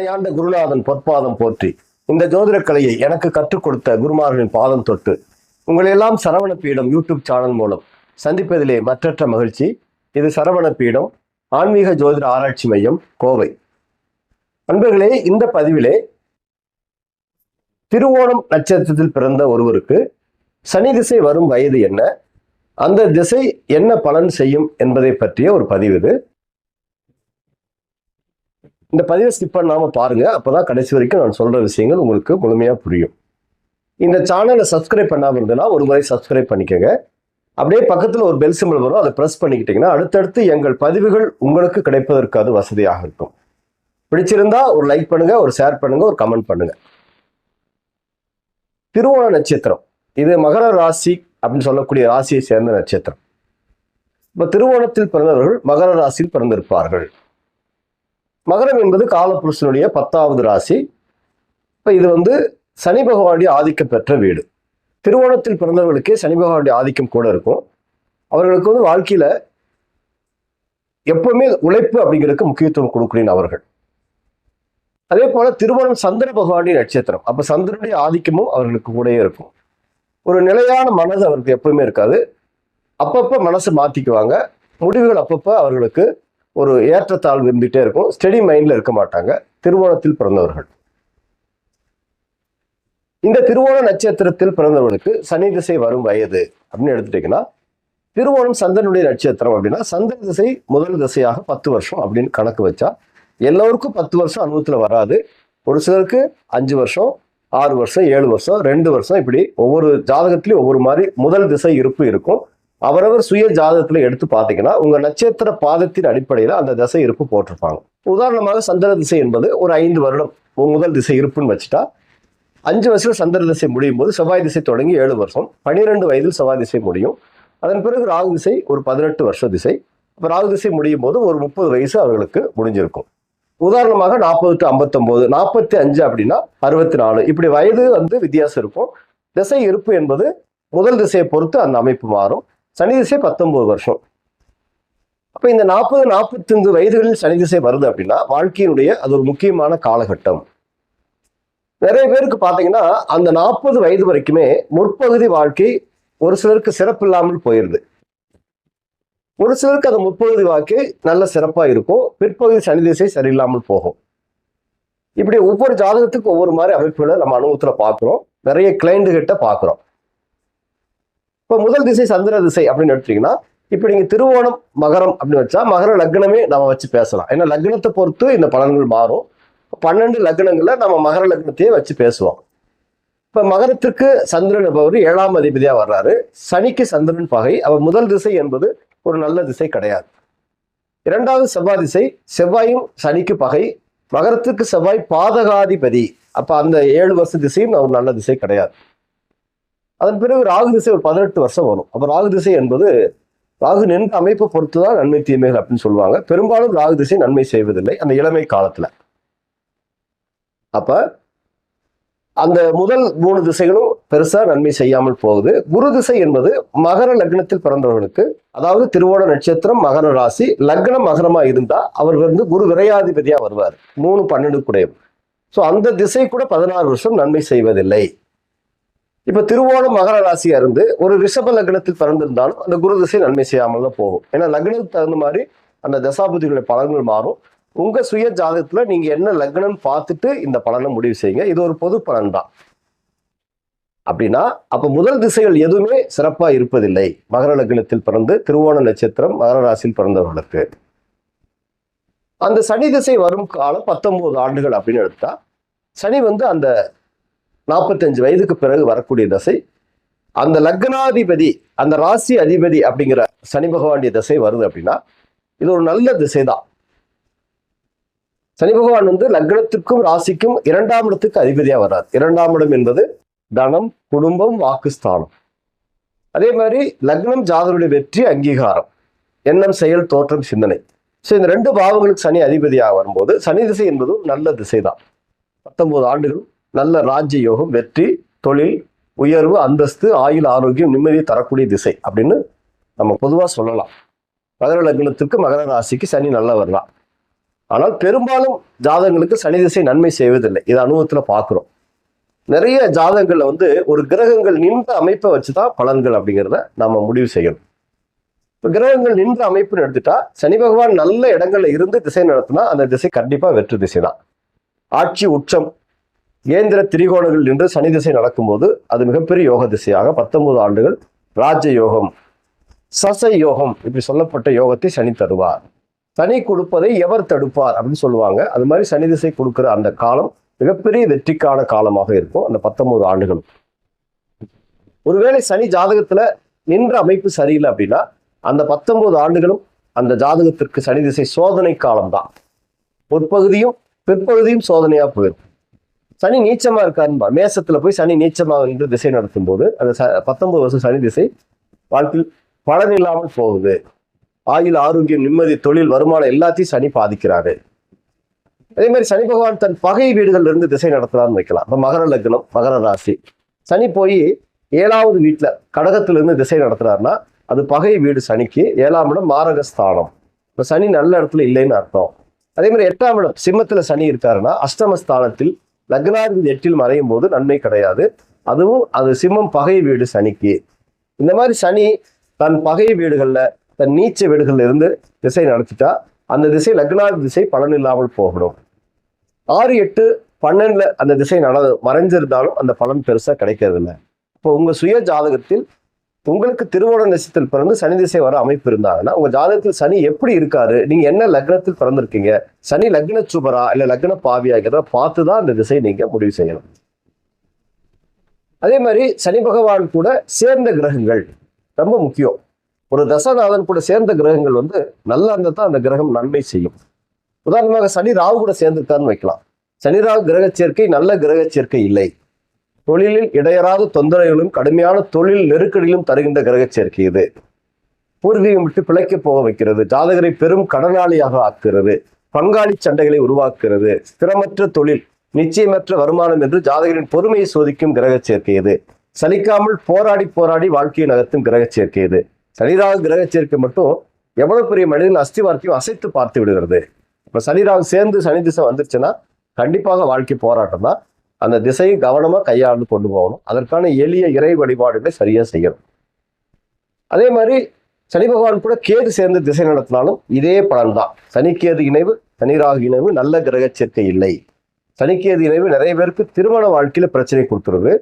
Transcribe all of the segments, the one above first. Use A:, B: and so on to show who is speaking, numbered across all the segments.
A: இணையாண்ட குருநாதன் பொற்பாதம் போற்றி. இந்த ஜோதிட கலையை எனக்கு கற்றுக் கொடுத்த குருமார்களின் பாதம் தொட்டு உங்களெல்லாம் சரவண பீடம் யூடியூப் சேனல் மூலம் சந்திப்பதிலே மற்றற்ற மகிழ்ச்சி. இது சரவண பீடம் ஆன்மீக ஜோதிட ஆராய்ச்சி மையம் கோவை. அன்பர்களே இந்த பதிவிலே திருவோணம் நட்சத்திரத்தில் பிறந்த ஒருவருக்கு சனி திசை வரும் வயது என்ன? அந்த திசை என்ன பலன் செய்யும் என்பதை பற்றிய ஒரு பதிவு இது. இந்த பதிவை ஸ்கிப் பாருங்கள் அப்போ தான் கடைசி வரைக்கும் நான் சொல்கிற விஷயங்கள் உங்களுக்கு முழுமையாக புரியும். இந்த சேனலை சப்ஸ்கிரைப் பண்ணாமல் இருந்ததுன்னா ஒரு முறை சப்ஸ்கிரைப் பண்ணிக்கோங்க. அப்படியே பக்கத்தில் ஒரு பெல் சிம்பிள் வரும். அதை ப்ரெஸ் பண்ணிக்கிட்டிங்கன்னா அடுத்தடுத்து எங்கள் பதிவுகள் உங்களுக்கு கிடைப்பதற்கு அது வசதியாக இருக்கும். பிடிச்சிருந்தா ஒரு லைக் பண்ணுங்க ஒரு ஷேர் பண்ணுங்க ஒரு கமெண்ட் பண்ணுங்க. திருவோண நட்சத்திரம். இது மகர ராசி அப்படின்னு சொல்லக்கூடிய ராசியை சேர்ந்த நட்சத்திரம். இப்போ திருவோணத்தில் பிறந்தவர்கள் மகர ராசியில் பிறந்திருப்பார்கள். மகரம் என்பது காலபுருஷனுடைய பத்தாவது ராசி. இப்போ இது வந்து சனி பகவானுடைய ஆதிக்கம் பெற்ற வீடு. திருவோணத்தில் பிறந்தவர்களுக்கே சனி பகவானுடைய ஆதிக்கம் கூட இருக்கும். அவர்களுக்கு வந்து வாழ்க்கையில எப்பவுமே உழைப்பு அப்படிங்கிறதுக்கு முக்கியத்துவம் கொடுக்கணும் அவர்கள். அதே போல திருமணம் சந்திர பகவானுடைய நட்சத்திரம். அப்போ சந்திரனுடைய ஆதிக்கமும் அவர்களுக்கு கூடயே இருக்கும். ஒரு நிலையான மனது அவருக்கு எப்பவுமே இருக்காது. அப்பப்போ மனசை மாற்றிக்குவாங்க முடிவுகள் அப்பப்போ அவர்களுக்கு ஒரு ஏற்றத்தாழ்வு இருந்துகிட்டே இருக்கும். ஸ்டெடி மைண்டில் இருக்க மாட்டாங்க. திருவோணத்தில் பிறந்தவர்கள். இந்த திருவோண நட்சத்திரத்தில் பிறந்தவர்களுக்கு சனி திசை வரும் வயது அப்படின்னு எடுத்துட்டீங்கன்னா திருவோணம் சந்திரனுடைய நட்சத்திரம் அப்படின்னா சந்திர திசை முதல் திசையாக பத்து வருஷம் அப்படின்னு கணக்கு வச்சா எல்லோருக்கும் பத்து வருஷம் அனுபவத்தில் வராது. ஒரு சிலருக்கு அஞ்சு வருஷம் ஆறு வருஷம் ஏழு வருஷம் ரெண்டு வருஷம் இப்படி ஒவ்வொரு ஜாதகத்திலையும் ஒவ்வொரு மாதிரி முதல் திசை இருப்பு இருக்கும். அவரவர் சுய ஜாதகத்தில் எடுத்து பார்த்தீங்கன்னா உங்கள் நட்சத்திர பாதத்தின் அடிப்படையில் அந்த திசை இருப்பு போட்டிருப்பாங்க. உதாரணமாக சந்திர திசை என்பது ஒரு ஐந்து வருடம் முதல் திசை இருப்புன்னு வச்சுட்டா அஞ்சு வயசுல சந்திர திசை முடியும் போது செவ்வாய் திசை தொடங்கி ஏழு வருஷம் பன்னிரெண்டு வயதில் செவ்வாய் திசை முடியும். அதன் பிறகு ராகு திசை ஒரு பதினெட்டு வருஷ திசை. அப்போ ராகு திசை முடியும் போது ஒரு முப்பது வயசு அவர்களுக்கு முடிஞ்சிருக்கும். உதாரணமாக நாற்பது டு ஐம்பத்தொம்போது நாற்பத்தி அஞ்சு அப்படின்னா அறுபத்தி நாலு இப்படி வயது வந்து வித்தியாசம் இருக்கும். திசை இருப்பு என்பது முதல் திசையை பொறுத்து அந்த அமைப்பு மாறும். சனி திசை பத்தொன்பது வருஷம். அப்போ இந்த நாற்பது நாற்பத்தைந்து வயதுகளில் சனி திசை வருது அப்படின்னா வாழ்க்கையினுடைய அது ஒரு முக்கியமான காலகட்டம். நிறைய பேருக்கு பார்த்தீங்கன்னா அந்த நாற்பது வயது வரைக்குமே முற்பகுதி வாழ்க்கை ஒரு சிலருக்கு சிறப்பு இல்லாமல் போயிருது. ஒரு சிலருக்கு அந்த முற்பகுதி வாழ்க்கை நல்ல சிறப்பாக இருக்கும். பிற்பகுதி சனி திசை சரியில்லாமல் போகும். இப்படி ஒவ்வொரு ஜாதகத்துக்கும் ஒவ்வொரு மாதிரி அமைப்புகளை நம்ம அனுபவத்தில் பார்க்குறோம். நிறைய கிளைண்டுகிட்ட பார்க்குறோம். இப்போ முதல் திசை சந்திர திசை அப்படின்னு எடுத்தீங்கன்னா இப்போ நீங்கள் திருவோணம் மகரம் அப்படின்னு வச்சா மகர லக்னமே நம்ம வச்சு பேசலாம். ஏன்னா லக்னத்தை பொறுத்து இந்த பலன்கள் மாறும். பன்னெண்டு லக்னங்களில் நம்ம மகர லக்னத்தையே வச்சு பேசுவோம். இப்போ மகரத்திற்கு சந்திரன் என்பவர் ஏழாம் அதிபதியாக வர்றாரு. சனிக்கு சந்திரன் பகை. அவர் முதல் திசை என்பது ஒரு நல்ல திசை கிடையாது. இரண்டாவது செவ்வாய் திசை செவ்வாயும் சனிக்கு பகை. மகரத்துக்கு செவ்வாய் பாதகாதிபதி. அப்போ அந்த ஏழு வருஷ திசையும் ஒரு நல்ல திசை கிடையாது. அதன் பிறகு ராகு திசை ஒரு பதினெட்டு வருஷம் வரும். அப்போ ராகு திசை என்பது ராகு நின்ற அமைப்பை பொறுத்து தான் நன்மை தீமைகள் அப்படின்னு சொல்லுவாங்க. பெரும்பாலும் ராகு திசை நன்மை செய்வதில்லை. அந்த இளமை காலத்துல. அப்ப அந்த முதல் மூணு திசைகளும் பெருசா நன்மை செய்யாமல் போகுது. குரு திசை என்பது மகர லக்னத்தில் பிறந்தவர்களுக்கு அதாவது திருவோண நட்சத்திரம் மகர ராசி லக்னம் மகரமா இருந்தா அவர் வந்து குரு விரையாதிபதியா வருவார். மூணு பன்னெண்டு குடையும் ஸோ அந்த திசை கூட பதினாறு வருஷம் நன்மை செய்வதில்லை. இப்ப திருவோணம் மகர ராசியா இருந்து ஒரு ரிஷப லக்னத்தில் பிறந்திருந்தாலும் அந்த குரு திசை நன்மை செய்யாமல் தான் போகும். ஏன்னா லக்னத்துக்கு தகுந்த மாதிரி அந்த தசாபதிகளுடைய பலன்கள் மாறும். உங்க சுய ஜாதகத்துல நீங்க என்ன லக்னம் பார்த்துட்டு இந்த பலனை முடிவு செய்யுங்க. இது ஒரு பொது பலன் தான் அப்படின்னா அப்ப முதல் திசைகள் எதுவுமே சிறப்பா இருப்பதில்லை. மகர லக்னத்தில் பிறந்து திருவோண நட்சத்திரம் மகர ராசியில் பிறந்தவர்களுக்கு. அந்த சனி திசை வரும் காலம் பத்தொன்பது ஆண்டுகள் அப்படின்னு எடுத்தா சனி வந்து அந்த நாற்பத்தஞ்சு வயதுக்கு பிறகு வரக்கூடிய தசை. அந்த லக்னாதிபதி அந்த ராசி அதிபதி அப்படிங்கிற சனி பகவானுடைய திசை வருது அப்படின்னா இது ஒரு நல்ல திசை தான் சனி பகவான் வந்து லக்னத்துக்கும் ராசிக்கும் இரண்டாம் இடத்துக்கு அதிபதியாக வர்றார். இரண்டாம் இடம் என்பது தனம் குடும்பம் வாக்குஸ்தானம். அதே மாதிரி லக்னம் ஜாதகருடைய வெற்றி அங்கீகாரம். எண்ணம் செயல் தோற்றம் சிந்தனை. ஸோ இந்த ரெண்டு பாவங்களுக்கு சனி அதிபதியாக வரும்போது சனி திசை என்பதும் நல்ல திசை தான் பத்தொன்பது ஆண்டுகள் நல்ல ராஜ்ய யோகம் வெற்றி தொழில் உயர்வு அந்தஸ்து ஆயுள் ஆரோக்கியம் நிம்மதியை தரக்கூடிய திசை அப்படின்னு நம்ம பொதுவாக சொல்லலாம். மகர லக்னத்துக்கு மகர ராசிக்கு சனி நல்லா வரலாம் ஆனால் பெரும்பாலும் ஜாதகங்களுக்கு சனி திசை நன்மை செய்வதில்லை. இது அனுபவத்தில் பார்க்குறோம். நிறைய ஜாதகங்களில் வந்து ஒரு கிரகங்கள் நின்ற அமைப்பை வச்சு தான் பலன்கள் அப்படிங்கிறத நம்ம முடிவு செய்யணும். இப்போ கிரகங்கள் நின்ற அமைப்புன்னு எடுத்துட்டா சனி பகவான் நல்ல இடங்கள்ல இருந்து திசை நடத்தினா அந்த திசை கண்டிப்பாக வெற்று திசை தான் ஆட்சி உச்சம் கேந்திர திரிகோணங்கள் நின்று சனி திசை நடக்கும்போது அது மிகப்பெரிய யோக திசையாக பத்தொன்பது ஆண்டுகள் ராஜ யோகம் சச யோகம் இப்படி சொல்லப்பட்ட யோகத்தை சனி தருவார். சனி கொடுப்பதை எவர் தடுப்பார் அப்படின்னு சொல்லுவாங்க. அது மாதிரி சனி திசை கொடுக்கிற அந்த காலம் மிகப்பெரிய வெற்றிக்கான காலமாக இருக்கும் அந்த பத்தொன்பது ஆண்டுகள் ஒருவேளை சனி ஜாதகத்துல நின்ற அமைப்பு சரியில்லை அப்படின்னா அந்த பத்தொன்பது ஆண்டுகளும் அந்த ஜாதகத்திற்கு சனி திசை சோதனை காலம்தான். ஒரு பிற்பகுதியும் சோதனையா போயிடும். சனி நீச்சமா இருக்காருன்பா மேசத்துல போய் சனி நீச்சமா நின்று திசை நடத்தும் போது அந்த ச பத்தொன்பது வருஷம் சனி திசை வாழ்க்கையில் பலன் இல்லாமல் போகுது. ஆயுள் ஆரோக்கியம் நிம்மதி தொழில் வருமானம் எல்லாத்தையும் சனி பாதிக்கிறாரு. அதே மாதிரி சனி பகவான் தன் பகை வீடுகள்ல இருந்து திசை நடத்தலாம்னு வைக்கலாம். இப்ப மகர லக்னம் மகர ராசி. சனி போய் ஏழாவது வீட்டுல கடகத்திலிருந்து திசை நடத்துறாருன்னா அது பகை வீடு சனிக்கு. ஏழாம் இடம் மாரகஸ்தானம். இப்ப சனி நல்ல இடத்துல இல்லைன்னு அர்த்தம். அதே மாதிரி எட்டாம் இடம் சிம்மத்துல சனி இருக்காருன்னா அஷ்டமஸ்தானத்தில் லக்னாதிபதி எட்டில் மறையும் போது நன்மை கிடையாது. அதுவும் அது சிம்மம் பகை வீடு சனிக்கு. இந்த மாதிரி சனி தன் பகை வீடுகளில் தன் நீச்ச வீடுகளில் இருந்து திசை நடத்திட்டா அந்த திசை லக்னாதி திசை பலன் இல்லாமல் போகணும். ஆறு எட்டு பன்னெண்டில் அந்த திசை நட மறைஞ்சிருந்தாலும் அந்த பலன் பெருசாக கிடைக்கிறதில்ல. இப்போ உங்கள் சுய ஜாதகத்தில் உங்களுக்கு திருவோண நட்சத்திரத்தில் பிறந்து சனி திசை வர அமைப்பு இருந்தாங்கன்னா உங்க ஜாதகத்தில் சனி எப்படி இருக்காரு? நீங்க என்ன லக்னத்தில் பிறந்திருக்கீங்க? சனி லக்ன சுபரா இல்ல லக்ன பாவியாகிறத பார்த்து தான் அந்த திசையை நீங்க முடிவு செய்யணும். அதே மாதிரி சனி பகவான் கூட சேர்ந்த கிரகங்கள் ரொம்ப முக்கியம். ஒரு தசநாதன் கூட சேர்ந்த கிரகங்கள் வந்து நல்லா இருந்தால் தான் அந்த கிரகம் நன்மை செய்யும். உதாரணமாக சனி ராகு கூட சேர்ந்திருக்காருன்னு வைக்கலாம். சனி ராகு கிரக சேர்க்கை நல்ல கிரக சேர்க்கை இல்லை. தொழிலில் இடையராத தொந்தரவுகளும் கடுமையான தொழில் நெருக்கடியிலும் தருகின்ற கிரக சேர்க்கை இது. பூர்வீகம் விட்டு பிழைக்க போக வைக்கிறது. ஜாதகரை பெரும் கடனாளியாக ஆக்குகிறது. பங்காளி சண்டைகளை உருவாக்குகிறது. ஸ்திரமற்ற தொழில் நிச்சயமற்ற வருமானம் என்று ஜாதகரின் பொறுமையை சோதிக்கும் கிரக சேர்க்கை இது. சலிக்காமல் போராடி போராடி வாழ்க்கையை நகர்த்தும் கிரக சேர்க்கை இது. சனிராகு கிரக சேர்க்கை மட்டும் எவ்வளவு பெரிய மனிதன் அஸ்திவாரத்தையும் அசைத்து பார்த்து விடுகிறது. இப்ப சனிராகு சேர்ந்து சனி திசை வந்துருச்சுன்னா கண்டிப்பாக வாழ்க்கை போராட்டம் தான். அந்த திசையை கவனமாக கையாண்டு கொண்டு போகணும். அதற்கான எளிய இறை வழிபாடுகளை சரியாக செய்யணும். அதே மாதிரி சனி பகவான் கூட கேது சேர்ந்து திசை நடத்தினாலும் இதே பலன் தான் சனிக்கேது இணைவு சனிராகு இணைவு நல்ல கிரக சேர்க்கை இல்லை. சனிக்கேது இணைவு நிறைய பேருக்கு திருமண வாழ்க்கையில பிரச்சனை கொடுத்துருது.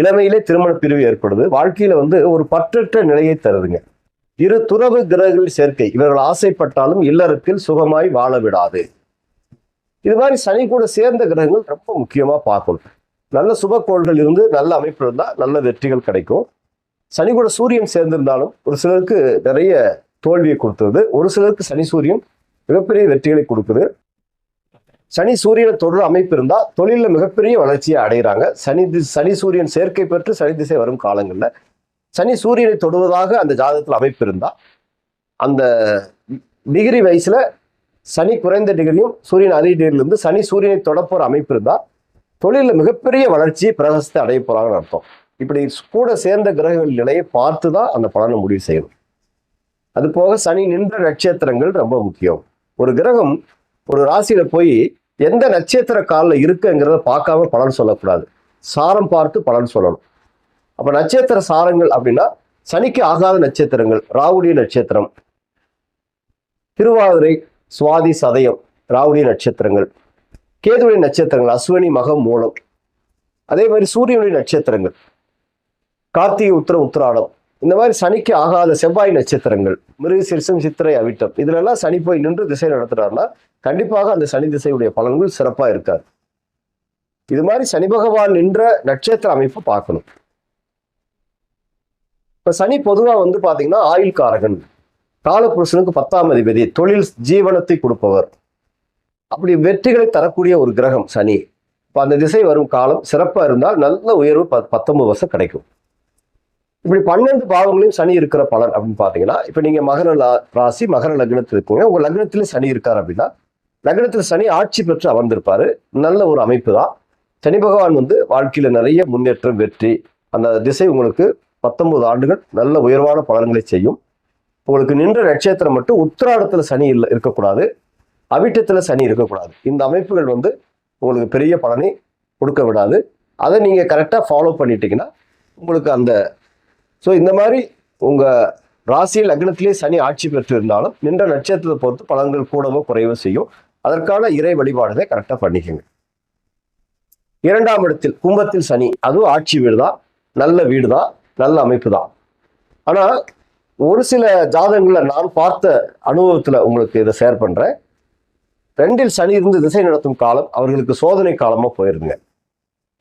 A: இளமையிலே திருமண பிரிவு ஏற்படுது. வாழ்க்கையில வந்து ஒரு பற்றற்ற நிலையை தருதுங்க. இரு துறவு கிரகங்கள் சேர்க்கை. இவர்கள் ஆசைப்பட்டாலும் இல்லறத்தில் சுகமாய் வாழ விடாது. இது மாதிரி சனி கூட சேர்ந்த கிரகங்கள் ரொம்ப முக்கியமாக பார்க்கணும். நல்ல சுபக்கோள்கள் இருந்து நல்ல அமைப்பு இருந்தால் நல்ல வெற்றிகள் கிடைக்கும். சனி கூட சூரியன் சேர்ந்திருந்தாலும் ஒரு சிலருக்கு நிறைய தோல்வியை கொடுத்துருது ஒரு சிலருக்கு சனி சூரியன் மிகப்பெரிய வெற்றிகளை கொடுக்குது. சனி சூரியனை தொடர் அமைப்பு இருந்தால் தொழிலில் மிகப்பெரிய வளர்ச்சியை அடைகிறாங்க. சனி தி- சனி சூரியன் சேர்க்கை பெற்று சனி திசை வரும் காலங்களில் சனி சூரியனை தொடுவதாக அந்த ஜாதகத்தில் அமைப்பு இருந்தால் அந்த டிகிரி வயசில் சனி குறைந்த டிகிரியும் சூரியன் அதிக டிகிரில சனி சூரியனை தொடப்போற அமைப்பு இருந்தால் தொழிலில் மிகப்பெரிய வளர்ச்சி பிரதசத்தை அடைய போறாங்கன்னு அர்த்தம். இப்படி கூட சேர்ந்த கிரகங்கள் நிலையை பார்த்து தான் அந்த பலனை முடிவு செய்யணும். அது போக சனி நின்ற நட்சத்திரங்கள் ரொம்ப முக்கியம். ஒரு கிரகம் ஒரு ராசியில போய் எந்த நட்சத்திர காலில் இருக்குங்கிறத பார்க்காம பலன் சொல்லக்கூடாது. சாரம் பார்த்து பலன் சொல்லணும். அப்ப நட்சத்திர சாரங்கள் அப்படின்னா சனிக்கு ஆகாத நட்சத்திரங்கள் ராவுடைய நட்சத்திரம் திருவாதிரை சுவாதி சதயம் ராவுடி நட்சத்திரங்கள். கேதுடைய நட்சத்திரங்கள் அஸ்வினி மகம் மூலம். அதே மாதிரி சூரியனுடைய நட்சத்திரங்கள். கார்த்திகை உத்திரம் உத்திராடம். இந்த மாதிரி சனிக்கு ஆகாத செவ்வாய் நட்சத்திரங்கள். மிருக சிறுசம் சித்திரை அவிட்டம். இதுலெல்லாம் சனி போய் நின்று திசை நடத்துறாருன்னா கண்டிப்பாக அந்த சனி திசையுடைய பலன்கள் சிறப்பாக இருக்காது. இது மாதிரி சனி பகவான் நின்ற நட்சத்திர அமைப்பு பார்க்கணும். இப்போ சனி பொதுவாக வந்து பார்த்தீங்கன்னா ஆயுள் காரகன் காலபுருஷனுக்கு பத்தாம் அதிபதி தொழில் ஜீவனத்தை கொடுப்பவர். அப்படி வெற்றிகளை தரக்கூடிய ஒரு கிரகம் சனி. இப்போ அந்த திசை வரும் காலம் சிறப்பாக இருந்தால் நல்ல உயர்வு ப பத்தொன்பது வருஷம் கிடைக்கும். இப்படி பன்னெண்டு பாவங்களையும் சனி இருக்கிற பலன் அப்படின்னு பார்த்தீங்கன்னா இப்போ நீங்கள் மகர லா- ராசி மகர லக்னத்தில் இருக்கீங்க. உங்கள் லக்னத்துல சனி இருக்கார் அப்படின்னா லக்னத்தில் சனி ஆட்சி பெற்று அமர்ந்திருப்பார். நல்ல ஒரு அமைப்பு தான். சனி பகவான் வந்து வாழ்க்கையில் நிறைய முன்னேற்றம் வெற்றி அந்த திசை உங்களுக்கு பத்தொன்பது ஆண்டுகள் நல்ல உயர்வான பலன்களை செய்யும். உங்களுக்கு நின்ற நட்சத்திரம் மட்டும் உத்திராடத்தில் சனி இல்லை இருக்கக்கூடாது. அவிட்டத்தில் சனி இருக்கக்கூடாது. இந்த அமைப்புகள் வந்து உங்களுக்கு பெரிய பலனை கொடுக்க விடாது. அதை நீங்கள் கரெக்டாக ஃபாலோ பண்ணிட்டீங்கன்னா உங்களுக்கு அந்த ஸோ இந்த மாதிரி உங்கள் ராசி லக்னத்திலே சனி ஆட்சி பெற்று இருந்தாலும் நின்ற நட்சத்திரத்தை பொறுத்து பலன்கள் கூடவோ குறைவோ செய்யும். அதற்கான இறை வழிபாடுகளை கரெக்டாக பண்ணிக்கோங்க. இரண்டாம் இடத்தில் கும்பத்தில் சனி அதுவும் ஆட்சி வீடு தான் நல்ல வீடு தான் நல்ல அமைப்பு தான் ஆனால் ஒரு சில ஜாதகங்களை நான் பார்த்த அனுபவத்தில் உங்களுக்கு இதை ஷேர் பண்ணுறேன் ரெண்டில் சனி இருந்து திசை நடத்தும் காலம் அவர்களுக்கு சோதனை காலமாக போயிருங்க.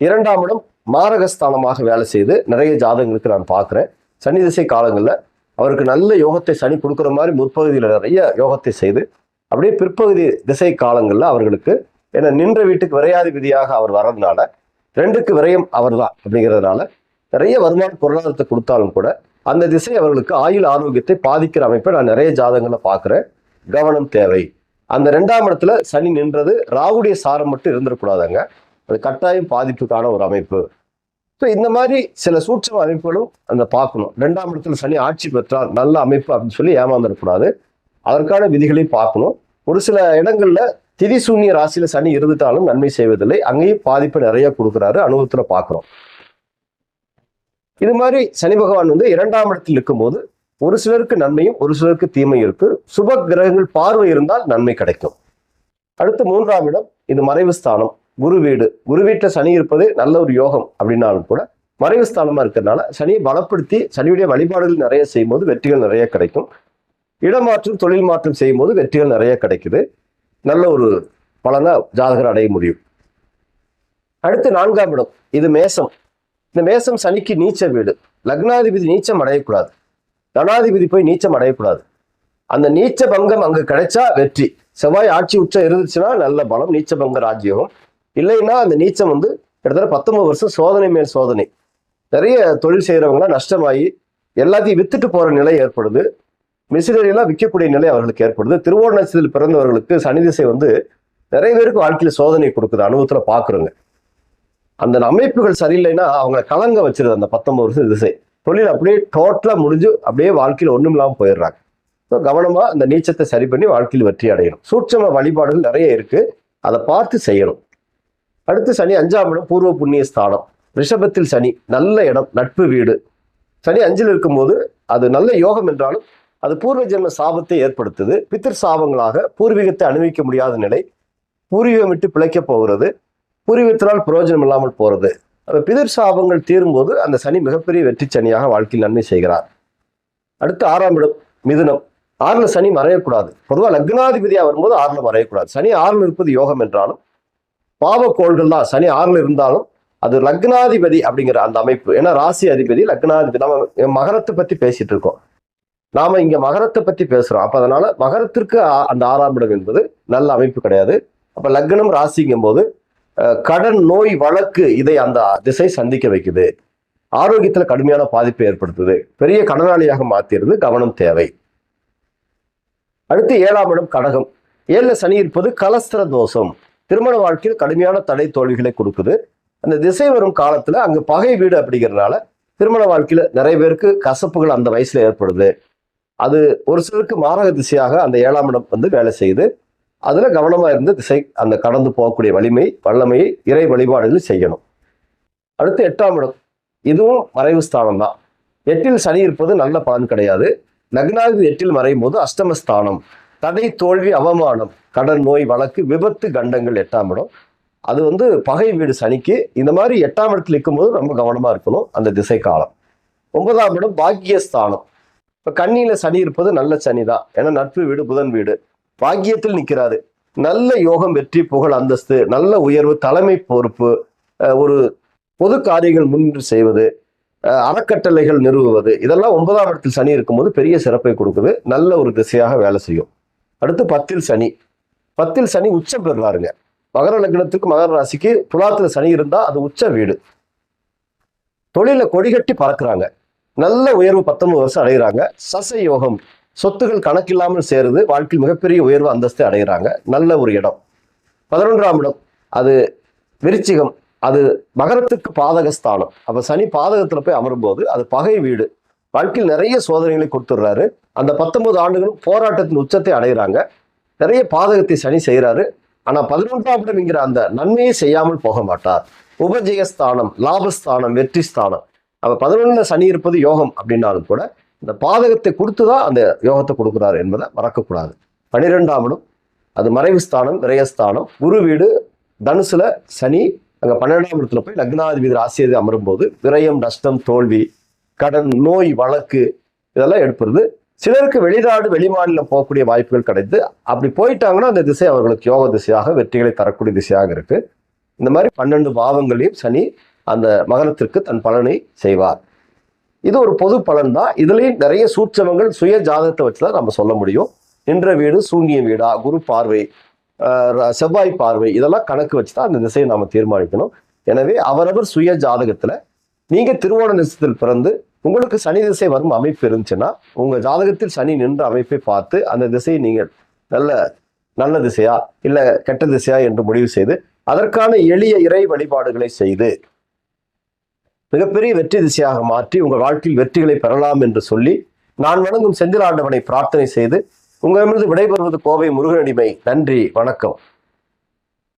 A: இரண்டாம் இடம் மாரகஸ்தானமாக வேலை செய்து நிறைய ஜாதகங்களுக்கு நான் பார்க்குறேன். சனி திசை காலங்களில் அவருக்கு நல்ல யோகத்தை சனி கொடுக்குற மாதிரி முற்பகுதியில் நிறைய யோகத்தை செய்து அப்படியே பிற்பகுதி திசை காலங்களில் அவர்களுக்கு ஏன்னா நின்ற வீட்டுக்கு விரையாதிபதியாக அவர் வர்றதுனால ரெண்டுக்கு விரயம் அவர்தான் அப்படிங்கிறதுனால நிறைய வருமான பொருளாதாரத்தை கொடுத்தாலும் கூட அந்த திசை அவர்களுக்கு ஆயுள் ஆரோக்கியத்தை பாதிக்கிற அமைப்பை நான் நிறைய ஜாதகங்களை பார்க்குறேன். கவனம் தேவை. அந்த ரெண்டாம் இடத்துல சனி நின்றது ராவுடைய சாரம் மட்டும் இருந்துடக்கூடாதாங்க அது கட்டாயம் பாதிப்புக்கான ஒரு அமைப்பு. ஸோ இந்த மாதிரி சில சூட்சம அமைப்புகளும் அந்த பார்க்கணும். ரெண்டாம் இடத்துல சனி ஆட்சி பெற்றால் நல்ல அமைப்பு அப்படின்னு சொல்லி ஏமாந்துடக்கூடாது. அதற்கான விதிகளை பார்க்கணும். ஒரு சில இடங்கள்ல திதிசூன்ய ராசியில சனி இருந்துட்டாலும் நன்மை செய்வதில்லை. அங்கேயும் பாதிப்பு நிறைய கொடுக்குறாரு. அனுபவத்துல பார்க்குறோம். இது மாதிரி சனி பகவான் வந்து இரண்டாம் இடத்தில் இருக்கும்போது ஒரு சிலருக்கு நன்மையும் ஒரு சிலருக்கு தீமையும் இருக்கு. சுப கிரகங்கள் பார்வை இருந்தால் நன்மை கிடைக்கும். அடுத்து மூன்றாம் இடம் இது மறைவு ஸ்தானம். குரு வீடு. குரு வீட்டில் சனி இருப்பதே நல்ல ஒரு யோகம் அப்படின்னாலும் கூட மறைவு ஸ்தானமா இருக்கிறதுனால சனியை பலப்படுத்தி சனியுடைய வழிபாடுகள் நிறைய செய்யும்போது வெற்றிகள் நிறைய கிடைக்கும். இடமாற்றம் தொழில் மாற்றம் செய்யும்போது வெற்றிகள் நிறைய கிடைக்குது. நல்ல ஒரு பலனை ஜாதகர் அடைய முடியும். அடுத்து நான்காம் இடம் இது மேசம். இந்த மேசம் சனிக்கு நீச்ச வீடு. லக்னாதிபதி நீச்சம் அடையக்கூடாது. தனாதிபதி போய் நீச்சம் அடையக்கூடாது. அந்த நீச்ச பங்கம் அங்கு கிடைச்சா வெற்றி. செவ்வாய் ஆட்சி உச்சம் இருந்துச்சுன்னா நல்ல பலம் நீச்ச பங்க ராஜ்யோகம். இல்லைன்னா அந்த நீச்சம் வந்து கிட்டத்தட்ட பத்தொன்பது வருஷம் சோதனை மேல் சோதனை. நிறைய தொழில் செய்கிறவங்களாம் நஷ்டமாகி எல்லாத்தையும் வித்துட்டு போகிற நிலை ஏற்படுது. மிஷினரியெல்லாம் விற்கக்கூடிய நிலை அவர்களுக்கு ஏற்படுது. திருவோண நட்சத்திரத்தில் பிறந்தவர்களுக்கு சனி திசை வந்து நிறைய பேருக்கு வாழ்க்கையில் சோதனை கொடுக்குது அனுபவத்தில் பார்க்குறோங்க அந்த அமைப்புகள் சரியில்லைன்னா அவங்கள கலங்க வச்சிருது அந்த பத்தொன்பது வருஷம் திசை. தொழில் அப்படியே டோட்டலாக முடிஞ்சு அப்படியே வாழ்க்கையில் ஒன்றும் இல்லாமல் போயிடுறாங்க. ஸோ கவனமாக அந்த நீச்சத்தை சரி பண்ணி வாழ்க்கையில் வெற்றி அடையணும். சூட்சம வழிபாடுகள் நிறைய இருக்குது அதை பார்த்து செய்யணும். அடுத்து சனி அஞ்சாம் இடம் பூர்வ புண்ணிய ஸ்தானம். ரிஷபத்தில் சனி நல்ல இடம் நட்பு வீடு. சனி அஞ்சில் இருக்கும்போது அது நல்ல யோகம் என்றாலும் அது பூர்வ ஜென்ம சாபத்தை ஏற்படுத்துது. பித்திரு சாபங்களாக பூர்வீகத்தை அனுபவிக்க முடியாத நிலை. பூர்வீகம் விட்டு பிழைக்கப் போகிறது. பூர்வீகத்தினால் பிரயோஜனம் இல்லாமல் போகிறது அந்த பிதிர் சாபங்கள் தீரும்போது அந்த சனி மிகப்பெரிய வெற்றி சனியாக வாழ்க்கையில் நன்மை செய்கிறார். அடுத்து ஆறாம் இடம் மிதுனம். ஆறில் சனி மறையக்கூடாது. பொதுவாக லக்னாதிபதியாக வரும்போது ஆறில் மறையக்கூடாது. சனி ஆறில் இருப்பது யோகம் என்றாலும் பாவக்கோள்கள் தான். சனி ஆறில் இருந்தாலும் அது லக்னாதிபதி அப்படிங்கிற அந்த அமைப்பு. ஏன்னா ராசி அதிபதி லக்னாதிபதி நம்ம மகரத்தை பற்றி பேசிட்டு இருக்கோம். நாம இங்க மகரத்தை பற்றி பேசுறோம். அப்போ அதனால மகரத்திற்கு அந்த ஆறாம் இடம் என்பது நல்ல அமைப்பு கிடையாது. அப்போ லக்னம் ராசிங்கும் போது கடன் நோய் வழக்கு இதை அந்த திசை சந்திக்க வைக்குது. ஆரோக்கியத்தில் கடுமையான பாதிப்பை ஏற்படுத்துது. பெரிய கடனாளியாக மாத்திருது. கவனம் தேவை. அடுத்து ஏழாம் இடம் கடகம். ஏழில் சனி இருப்பது கலஸ்திர தோஷம். திருமண வாழ்க்கையில் கடுமையான தடை தோல்விகளை கொடுக்குது. அந்த திசை வரும் காலத்தில் அங்கே பகை வீடு அப்படிங்கிறதுனால திருமண வாழ்க்கையில் நிறைய பேருக்கு கசப்புகள் அந்த வயசில் ஏற்படுது. அது ஒரு சிலருக்கு மாரக திசையாக அந்த ஏழாம் இடம் வந்து வேலை செய்யுது. அதில் கவனமாக இருந்து திசை அந்த கடந்து போகக்கூடிய வலிமை வல்லமையை இறை வழிபாடுகள் செய்யணும். அடுத்து எட்டாம் இடம். இதுவும் மறைவு ஸ்தானம் தான் எட்டில் சனி இருப்பது நல்ல பலன் கிடையாது. லக்னாதிபதி எட்டில் மறையும் போது அஷ்டமஸ்தானம் தடை தோல்வி அவமானம் கடன் நோய் வழக்கு விபத்து கண்டங்கள் எட்டாம் இடம். அது வந்து பகை வீடு சனிக்கு. இந்த மாதிரி எட்டாம் இடத்துல இருக்கும்போது ரொம்ப கவனமாக இருக்கணும். அந்த திசை காலம். ஒன்பதாம் இடம் பாக்கியஸ்தானம். இப்போ கண்ணியில் சனி இருப்பது நல்ல சனி தான் ஏன்னா நட்பு வீடு புதன் வீடு. பாக்கியத்தில் நிற்கிறாரு. நல்ல யோகம் வெற்றி புகழ் அந்தஸ்து நல்ல உயர்வு தலைமை பொறுப்பு ஒரு பொது காரியங்கள் முன்னின்று செய்வது அறக்கட்டளைகள் நிறுவுவது. இதெல்லாம் ஒன்பதாம் இடத்தில் சனி இருக்கும்போது பெரிய சிறப்பை கொடுக்குது. நல்ல ஒரு திசையாக வேலை செய்யும். அடுத்து பத்தில் சனி. பத்தில் சனி உச்சம் பெறுறாருங்க மகர லக்னத்துக்கு மகர ராசிக்கு துலாத்துல சனி இருந்தா அது உச்ச வீடு. தொழில கொடிகட்டி பறக்குறாங்க. நல்ல உயர்வு பத்தொன்பது வருஷம் அடைகிறாங்க சச யோகம் சொத்துகள் கணக்கில்லாமல் சேருது. வாழ்க்கையில் மிகப்பெரிய உயர்வு அந்தஸ்தை அடைகிறாங்க நல்ல ஒரு இடம். பதினொன்றாம் இடம் அது விருச்சிகம். அது மகரத்துக்கு பாதகஸ்தானம். அப்போ சனி பாதகத்தில் போய் அமரும்போது அது பகை வீடு. வாழ்க்கையில் நிறைய சோதனைகளை கொடுத்துடுறாரு. அந்த பத்தொன்பது ஆண்டுகளும் போராட்டத்தின் உச்சத்தை அடைகிறாங்க நிறைய பாதகத்தை சனி செய்கிறாரு. ஆனால் பதினொன்றாம் இடம்ங்கிற அந்த நன்மையை செய்யாமல் போக மாட்டார். உபஜயஸ்தானம் லாபஸ்தானம் வெற்றி ஸ்தானம் அப்போ பதினொன்றில் சனி இருப்பது யோகம் அப்படின்னாலும் கூட இந்த பாதகத்தை கொடுத்து தான் அந்த யோகத்தை கொடுக்குறாரு என்பதை மறக்கக்கூடாது. பனிரெண்டாம் இடம் அது மறைவு ஸ்தானம் விரயஸ்தானம் குரு வீடு தனுசுல சனி அங்கே பன்னெண்டாம் இடத்துல போய் லக்னாதிபதி ராசியது அமரும் போது விரயம் நஷ்டம் தோல்வி கடன் நோய் வழக்கு இதெல்லாம் எடுப்பது. சிலருக்கு வெளிநாடு வெளிமாநிலம் போகக்கூடிய வாய்ப்புகள் கிடைத்து அப்படி போயிட்டாங்கன்னா அந்த திசை அவர்களுக்கு யோக திசையாக வெற்றிகளை தரக்கூடிய திசையாக இருக்கு. இந்த மாதிரி பன்னெண்டு பாவங்களையும் சனி அந்த மகனத்திற்கு தன் பலனை செய்வார். இது ஒரு பொது பலன் தான் இதுலேயும் நிறைய சூட்சமங்கள் சுய ஜாதகத்தை வச்சுதான் நம்ம சொல்ல முடியும். நின்ற வீடு சூன்ய வீடா குரு பார்வை செவ்வாய் பார்வை இதெல்லாம் கணக்கு வச்சு தான் அந்த திசையை நாம் தீர்மானிக்கணும். எனவே அவரவர் சுய ஜாதகத்தில் நீங்கள் திருவோண நிச்சயத்தில் பிறந்து உங்களுக்கு சனி திசை வரும் அமைப்பு இருந்துச்சுன்னா உங்கள் ஜாதகத்தில் சனி நின்ற அமைப்பை பார்த்து அந்த திசையை நீங்கள் நல்ல நல்ல திசையா இல்லை கெட்ட திசையா என்று முடிவு செய்து அதற்கான எளிய இறை வழிபாடுகளை செய்து மிகப்பெரிய வெற்றி திசையாக மாற்றி உங்கள் வாழ்க்கையில் வெற்றிகளை பெறலாம் என்று சொல்லி நான் வணங்கும் செந்தில் ஆண்டவனை பிரார்த்தனை செய்து உங்களிடமிருந்து விடைபெறுவது கோவை முருகனடிமை. நன்றி வணக்கம்.